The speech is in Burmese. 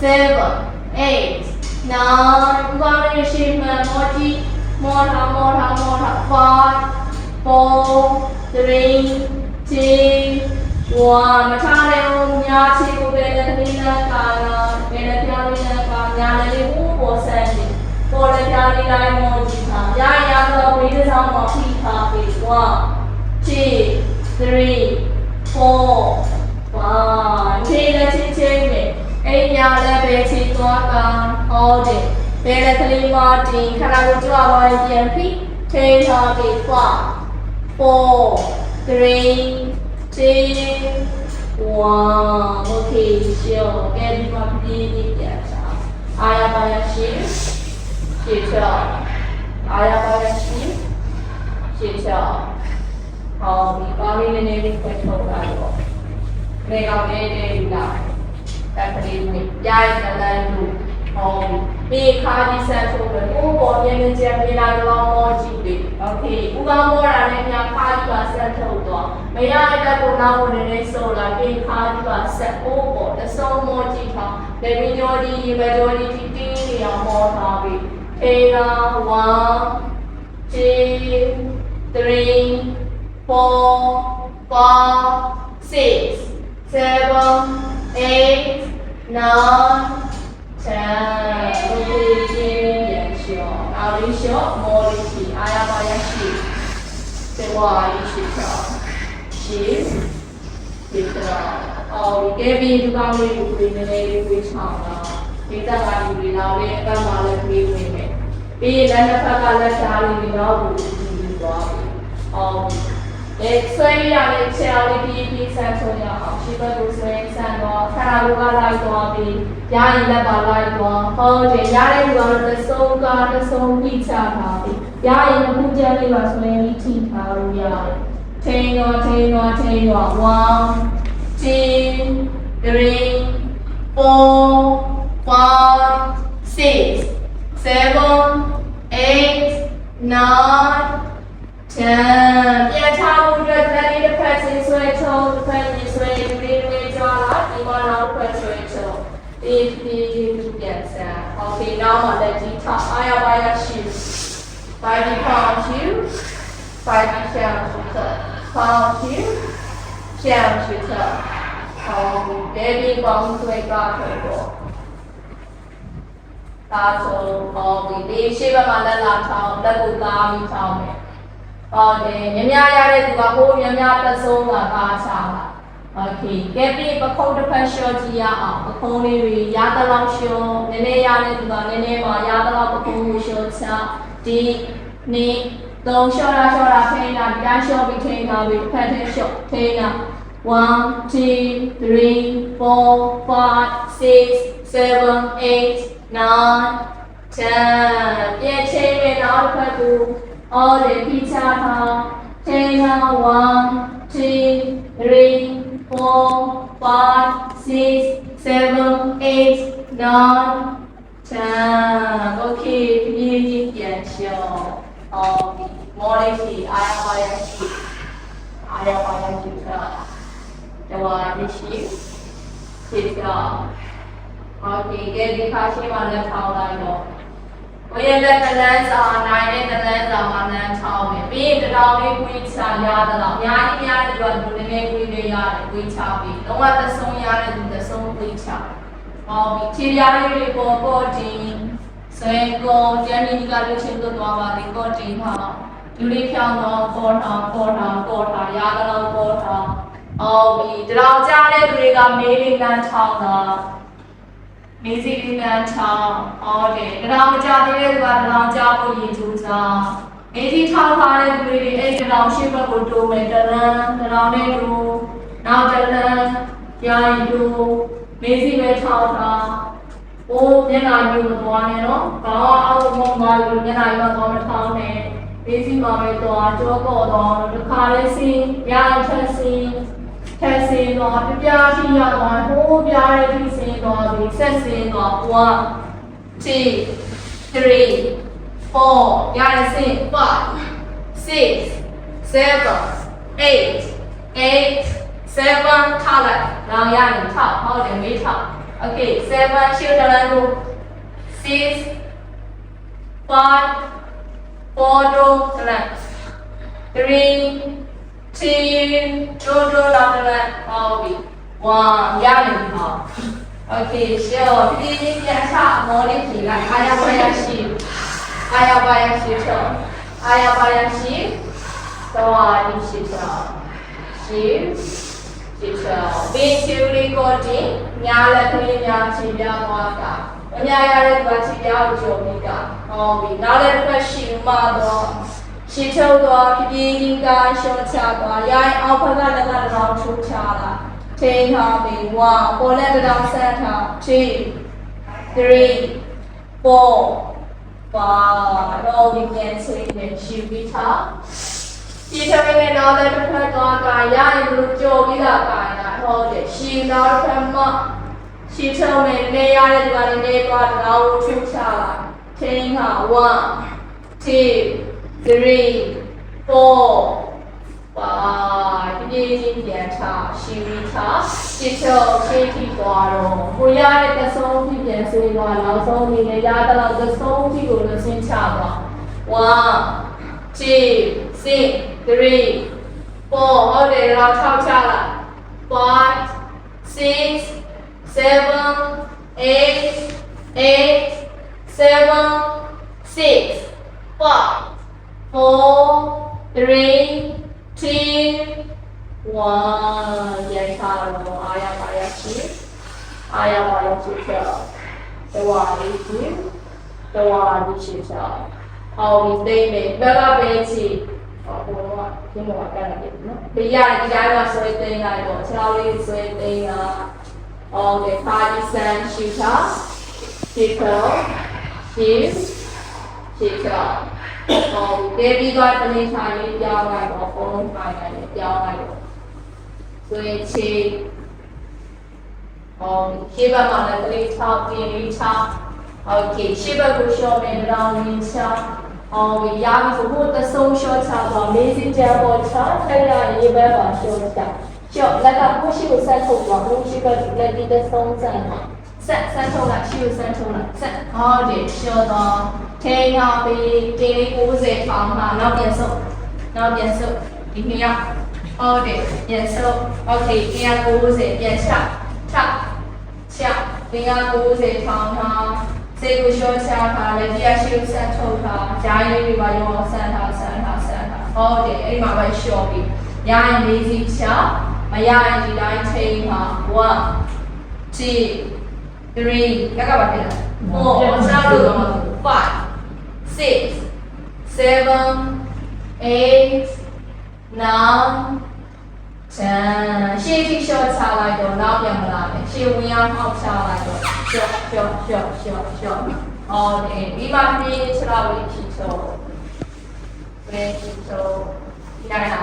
seven eight nine ဒီကောင်လေးရှေ့မှန်မောကြီးမောထားမောထားမောထား five four three two one မထားနဲ့ဦးညာချီကိုပဲလည်းသမီးနဲ့ကာလာပဲလည်းပြောင်းလေးနဲ့ကာညာလေးဦးပေါ်ဆန်းနေပေါ်လည်းပြောင်းလေးလိုက်မောကြီးထားရရတော့ဝေးတဲ့ဆောင်မှာဖိထားပြီ one two three four five ခြေလည်းချင်းချင်းနဲ့ အိမ်ညာလည်းပဲခြေသွားကဟောတယ်ဘယ်လည်းကလေးမတင်ခဏကိုကြွားပါပြန်ဖိထိထားပြီ five four three two one okay sure ကဲဒီမှာပြင်းနေကြတာအာရပါရရှိရှေ့ချောအာရပါရရှိရှေ့ချောဟောဒီပါလေးနည်းနည်းလေးဖွင့်ထုတ်တာတော့နေကောင်လေးလေးလာတက်ကလေးမျိုးပြိုင်နလ company jai dalam tu home me khadi sa so le ko bo nyen nyen che me la lo mo ji be okay u ga mo ra ne nya khadi ba sa thau to me ya ta ko na mo ne ne so la pe khadi ba sa ko bo da so mo ji tha le mi jo di yi ba jo di ti ti ni ya mo tha be e la 1 2 3 4 5 6 7 8 non 자 로그진 양시오 아리쇼 모리시 아야바야시 세와리시표 시 디트라 어 개비 누가리 우리네 우리 창나 디타가 우리 나오네 아까 말해 드리네 이 란나파가 라샤리 나오고 လေဆွဲရတဲ့ခြေအောင်လေးပြီးပြီးဆန်းဆုံးရအောင်ရှိဘက်ကိုဆွဲဆန်းတော့ခန္ဓာကိုယ်ကလိုက်သွားပြီးရရင်လက်ပါလိုက်သွားဟောတယ်ရတဲ့လူကတော့တစ်ဆုံးကတစ်ဆုံးပြီးချထားပြီးရရင်အခုကျန်လေးပါဆွဲပြီးထိထားလို့ရတယ်ထိန်တော့ထိန်တော့ထိန်တော့1 two three four five six seven eight nine ten perpetual, required this way, we draw lot, you want out perpetual. If you get that. Okay, now on the detail, I am buy the shoes. Buy the palm shoe, Buy the shell shooter. Palm shoe, shell shooter. Um, baby to a got table. That's all, all we need. Shiva Mandala town, the Buddha town. ဟုတ်တယ်မြများရတဲ့သူကဟိုးမြများတဆုံးတာပါစားတာโอเคကဲပြီးပခုံးတစ်ဖက်ရှော့ကြည့်ရအောင်ပခုံးလေးတွေရသလောက်ရှော့နည်းနည်းရတဲ့သူကနည်းနည်းပါရသလောက်ပခုံးကိုရှော့ချဒီနေ့သုံးလျှော့တာလျှော့တာထိန်းတာဒီတိုင်းလျှော့ပြီးထိန်းတာပြီးတစ်ဖက်ထဲလျှော့ထိန်းတာ1 2 3 4 5 6 7 8 9 10ပြန်ချိန်မယ်နောက်တစ်ဖက်သူ 어디 피차다 제가 원, 투, 쓰리, 포, 파, 식, 세븐, 에잇, 넌 자, 이렇게 비밀기 기하시오. 어, 머리시, 아야바야시 아야바야시가 대화하시. 제가 어디 게리 가시만을 사오라요 ဝရလက်တလန်းစာနိုင်တဲ့တလန်းစာမှလမ်းထောင်းမယ်ပြီးရင်တတောင်လေးကွေးချရသလားအများကြီးများတဲ့သူကလူနည်းနည်းကွေးလေးရတယ်ကွေးချပြီးတော့ကသဆုံးရတဲ့သူသဆုံးကွေးချဟောပြီးခြေပြားလေးတွေပေါ်ပေါ်တင်ဆွဲကောကျန်ဒီကလေးချင်းတို့သွားပါလေကောတင်ထားလူလေးဖြောင်းတော့ပေါ်ထားပေါ်ထားပေါ်ထားရသလားပေါ်ထားအော်ပြီတရောင်ကြားတဲ့သူတွေကမေးလေးလမ်းထောင်းတာ မေးစီလေးလမ်းထောင်းအော်တယ်တရောင်မကြားသေးတဲ့သူကတရောင်ကြားဖို့ရည်ကြိုးစားမေးစီထောင်းထားတဲ့သူတွေအဲ့တရောင်ရှေ့ဘက်ကိုတိုးမယ်တရံတရောင်နဲ့တိုးနောက်တရံကြာရီတိုးမေးစီပဲထောင်းထားโอ้မျက်နှာမျိုးမသွားနဲ့နော်။ဘာအောက်မမလို့မျက်နှာရောတော့မထောင်းနဲ့။ဘေးစီမှာပဲသွားကြောကောတော့တစ်ခါလေးစင်းရအောင်ချက်စင်း ထက်စင်းတော်ပြပြရှိရတော်ဟိုးပြားရဲ့ဒီစင်းတော်ဒီဆက်စင်းတော်1 2 3 4ရတဲ့စင်း5 6 7 8 8 7ထားလိုက်လောင်ရရင်ထောက်ဟုတ်တယ်မေးထောက် okay 7 children 6 5 4 2 3 T Jojo Lalan Hobby Wang Yalin Hao. Okay, so please get up morning tea like Ayabayashi. Ayabayashi show. Ayabayashi. So I she show. She she show. Be truly goody. Nyala kuli nyachi yamaka. အများရတဲ့သူကချစ်ပြောက်ကြုံမိတာ။ဟောပြီ။နောက်လည်းတစ်ခါရှိမှတော့ ရှိချုပ်တော့ပြပြင်းကရှော့ချသွားရိုင်းအောက်ဘက်ကလည်းကတော့ထိုးချလာထိန်ထားပြီ1ပေါ်လက်တောင်ဆက်ထား2 3 4 5တော့ဒီပြန်ချိန်နေရှိပြီးသားဒီထက်နဲ့နောက်တဲ့တစ်ခါတော့ကာရရင်လို့ကြော်ပြီးတာကာရဟုတ်တယ်ရှင်းတော့ထမရှင်းချုံနဲ့နေရတဲ့ဒီကနေနေသွားတော့ထူချလာထိန်ဟာ1 2 3 4ပါဒီနေ့ချင်းပြန်ချရှိပြီးသားရှင်းချုံရှင်းပြီးသွားတော့ကိုရတဲ့ကဆုံးပြီးပြန်ဆွေးသွားနောက်ဆုံးအနေနဲ့ရတဲ့လောက်ကဆုံးပြီးကိုလည်းဆင်းချသွား1 2 3 3 4ဟုတ်တယ်တော့6ချလာ5 6 7 8 8 7 6 5 4 3 2 1ရိုက်ထားတော့အားရပါရရှိအားရပါရရှိချက်တဝါလေးရှိတဝါလေးရှိချက်အောင်ဒီသိနေဘက်ကပဲချီဟောဘောကဒီမှာကလည်းနော်ဒီရဒီတိုင်းမှာဆွဲသိမ်းလိုက် တော့ခြေထောက်လေးဆွဲသိမ်းတာအော်ဒီပါတီဆန်ရှိတာရှိတော့ရှိရှိတော့ဟောဒီပြီးတော့ပလင်ဆိုင်လေးပြောင်းလိုက်တော့ပုံလုံးပိုင်းလိုက်ပြောင်းလိုက်တော့ဆွဲချီဟောရှေ့ဘက်မှာလည်းကလေး6ပြင်လေး6 Okay ရှေ့ဘက်ကိုရှော့မယ်တောင်းရင်းချအော်ရပြီဆိုဖို့တဆုံးရှော့ချတော့ lazy jump ပေါ်ချထိုက်ရရေးဘက်ပါရှော့ချရှော့လက်ကကိုရှိကိုဆက်ထုတ်တော့ကိုရှိကလက်ဒီတဆုံးစံဆက်ဆက်ထုတ်လိုက်ရှိကိုဆက်ထုတ်လိုက်ဆက်ဟောဒီရှော့တော့ထိန်းရပြီးတင်းလေး90ထောင်မှာနောက်ပြန်ဆုပ်နောက်ပြန်ဆုပ်ဒီနှစ်ယောက်ဟုတ်တယ်ပြန်ဆုပ် Okay 190ပြန်ချချချ190ထောင်ထားစေကိုရှော့ချထားလက်ဒီအရှိကိုဆက်ထုတ်ထားဂျိုင်းလေးတွေပါရောဆန်ထားဆန်ထားဆန်ထားဟုတ်တယ်အဲ့ဒီမှာပဲရှော့ပြီးရရင်လေးစီချမရရင်ဒီတိုင်းချိန်ပါ1 2 3ကကပါပြန်4ချလို့တော့5 6 7 8 9 10ရှေ့ထိရှော့ချလိုက်တော့နောက်ပြန်မလာနဲ့ရှေ့ဝင်အောင်အောက်ချလိုက်တော့ရှော့ရှော့ရှော့ရှော့ရှော့အော်ဒီဒီမှာပြေးချလောက်လေးချီချော့ပြေးချီချော့ဒီတိုင်းဟာ